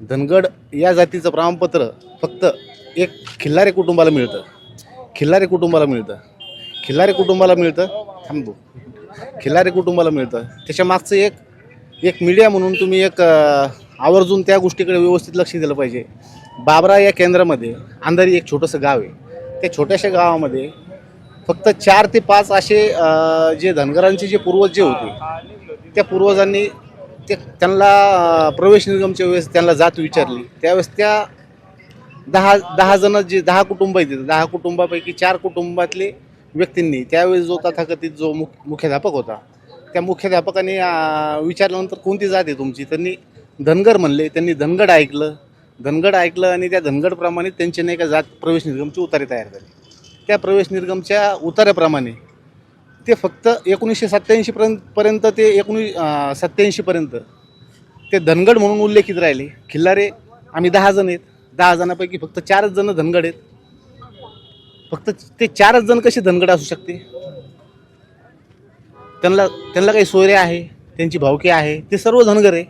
धनगड या जातीचं प्रमाणपत्र फक्त एक खिल्लारे कुटुंबाला मिळतं. खिल्लारे कुटुंबाला मिळतं. खिल्लारे कुटुंबाला मिळतं. थांबू खिल्लारे कुटुंबाला मिळतं. त्याच्या मागचं एक एक मीडिया म्हणून तुम्ही एक आवर्जून त्या गोष्टीकडे व्यवस्थित लक्ष दिलं पाहिजे. बाबरा या केंद्रामध्ये अंधारी एक छोटंसं गाव आहे. त्या छोट्याशा गावामध्ये फक्त चार ते पाच असे जे धनगरांचे जे पूर्वज जे होते त्या पूर्वजांनी ते त्यांना प्रवेश निर्गमच्या वेळेस त्यांना जात विचारली. त्यावेळेस त्या दहा दहा जण जे दहा कुटुंब आहेत तिथं, दहा कुटुंबापैकी चार कुटुंबातले व्यक्तींनी त्यावेळेस जो तथाकथित जो मुख मुख्याध्यापक होता त्या मुख्याध्यापकाने विचारल्यानंतर कोणती जात आहे तुमची? त्यांनी धनगर म्हणले त्यांनी धनगड ऐकलं. धनगड ऐकलं आणि त्या धनगडप्रमाणे त्यांची नाही का जात प्रवेश निर्गमची उतारे तयार झाली. त्या प्रवेश निर्गमच्या उतार्याप्रमाणे ते फक्त एकोणीसशे सत्त्याऐंशी पर्यंत पर्यंत ते एकोणीस सत्त्याऐंशीपर्यंत ते धनगड म्हणून उल्लेखित राहिले. खिल्लारे आम्ही दहा जण आहेत. दहा जणांपैकी फक्त चारच जण धनगड आहेत. फक्त ते चारच जण कसे धनगड असू शकते? त्यांना त्यांना काही सोयरे आहे त्यांची भावकी आहे ते सर्व धनगर आहे.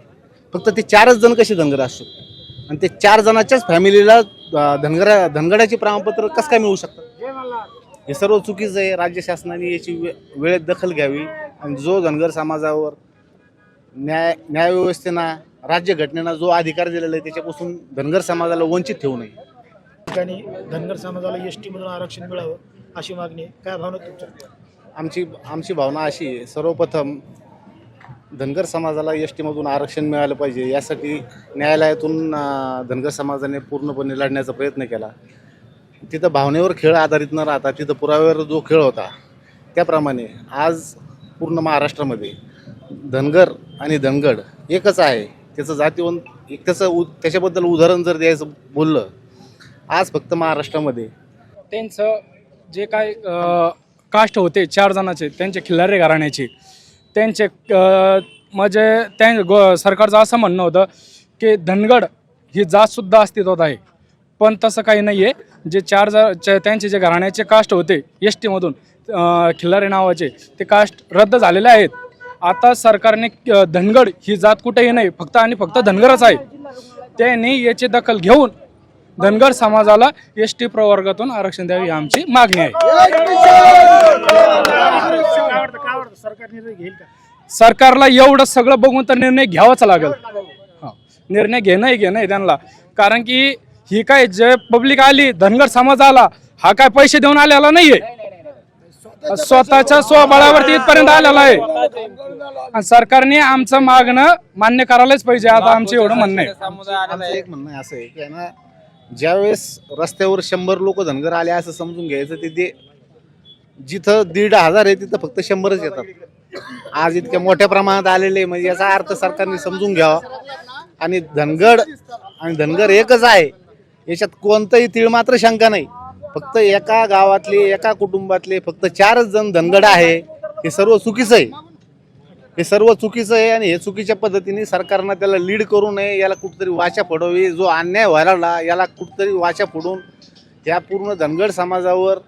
फक्त ते चारच जण कसे धनगर असू? शकते आणि ते चार जणाच्याच फॅमिलीला धनगरा धनगडाचे प्रमाणपत्र कसं काय मिळू शकतात हे सर्व चुकीचं आहे. राज्य शासनाने याची वे वेळेत दखल घ्यावी आणि जो धनगर समाजावर न्याय न्यायव्यवस्थेना राज्यघटनेनं जो अधिकार दिलेला आहे त्याच्यापासून धनगर समाजाला वंचित ठेवू नये. ठिकाणी धनगर समाजाला एस टीमधून आरक्षण मिळावं अशी मागणी आहे. काय भावना तुमच्या? आमची आमची भावना अशी आहे. सर्वप्रथम धनगर समाजाला एस टीमधून आरक्षण मिळालं पाहिजे. यासाठी न्यायालयातून अं, धनगर समाजाने पूर्णपणे लढण्याचा प्रयत्न केला. तिथं भावनेवर खेळ आधारित न राहता तिथं पुराव्यावर जो खेळ होता त्याप्रमाणे आज पूर्ण महाराष्ट्रामध्ये धनगर आणि धनगड एकच आहे. त्याचं जातीवंत एक त्याचं उ त्याच्याबद्दल उदाहरण जर द्यायचं बोललं आज फक्त महाराष्ट्रामध्ये त्यांचं जे काय कास्ट होते चार जणाचे त्यांचे खिल्लारे घराण्याचे त्यांचे म्हणजे त्यां गो सरकारचं असं म्हणणं होतं की धनगड ही जातसुद्धा अस्तित्वात आहे. पण तसं काही नाही आहे जे चार जर त्यांचे जे घराण्याचे कास्ट होते एस टीमधून खिल्लारे नावाचे ते कास्ट रद्द झालेले आहेत. आता सरकारने धनगड ही जात कुठेही नाही फक्त आणि फक्त धनगरच आहे. त्यांनी याची दखल घेऊन धनगर समाजाला एस टी प्रवर्गातून आरक्षण द्यावे ही आमची मागणी आहे. सरकारला एवढं सगळं बघून तर निर्णय घ्यावाच लागेल. निर्णय घेणंही घेणं आहे त्यांना. कारण की ही काय जे पब्लिक आली धनगर समाज आला हा काय पैसे देऊन आलेला नाहीये. स्वतःच्या स्वबळावरती इथपर्यंत आलेला आहे. आणि सरकारने आमचं मागणं मान्य करायलाच पाहिजे आता आमचं एवढं म्हणणं आहे. एक म्हणणं आहे असं आहे की ना ज्यावेळेस रस्त्यावर शंभर लोक धनगर आले असं समजून घ्यायचं ते ते जिथं दीड हजार आहे तिथं फक्त शंभरच येतात. आज इतक्या मोठ्या प्रमाणात आलेले म्हणजे याचा अर्थ सरकारने समजून घ्यावा. आणि धनगड आणि धनगर एकच आहे. याच्यात कोणतंही तीळ मात्र शंका नाही. फक्त एका गावातले एका कुटुंबातले फक्त चारच जण धनगड आहे हे सर्व चुकीचं आहे. हे सर्व चुकीचं आहे आणि हे चुकीच्या पद्धतीने सरकारनं त्याला लीड करू नये याला कुठतरी वाचा फोडावी. जो अन्याय व्हायला याला कुठतरी वाचा फोडून या पूर्ण धनगड समाजावर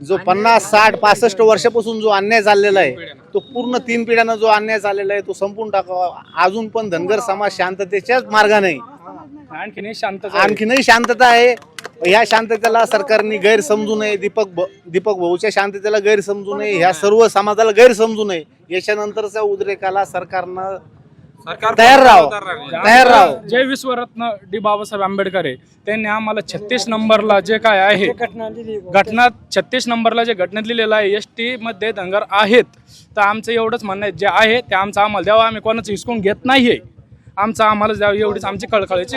जो पन्नास साठ पासष्ट वर्षापासून जो अन्याय चाललेला आहे तो पूर्ण तीन पिढ्यानं जो अन्याय चाललेला आहे तो संपून टाकावा. अजून पण धनगर समाज शांततेच्याच मार्गाने आणखीन शांत आणखीनही शांतता आहे. ह्या शांततेला सरकारने गैर समजू नये. दीपक भ- दीपक भाऊच्या शांततेला गैर समजू नये. ह्या सर्व समाजाला गैर समजू नये. याच्यानंतरच्या उद्रेकाला सरकारनं तयार राहावं. तयार राहावं. जय विश्वरत्न डी बाबासाहेब आंबेडकर आहे. त्यांनी आम्हाला छत्तीस नंबरला जे काय आहे घटना छत्तीस नंबरला जे घटनेत लिहिलेलं आहे एस टी मध्ये धनगर आहेत. तर आमचं एवढंच म्हणणं आहे जे आहे ते आमचं आम्हाला द्यावं. आम्ही कोणाचं हिसकून घेत नाहीये. आमचं आम्हाला द्यावं एवढीच आमची कळकळीची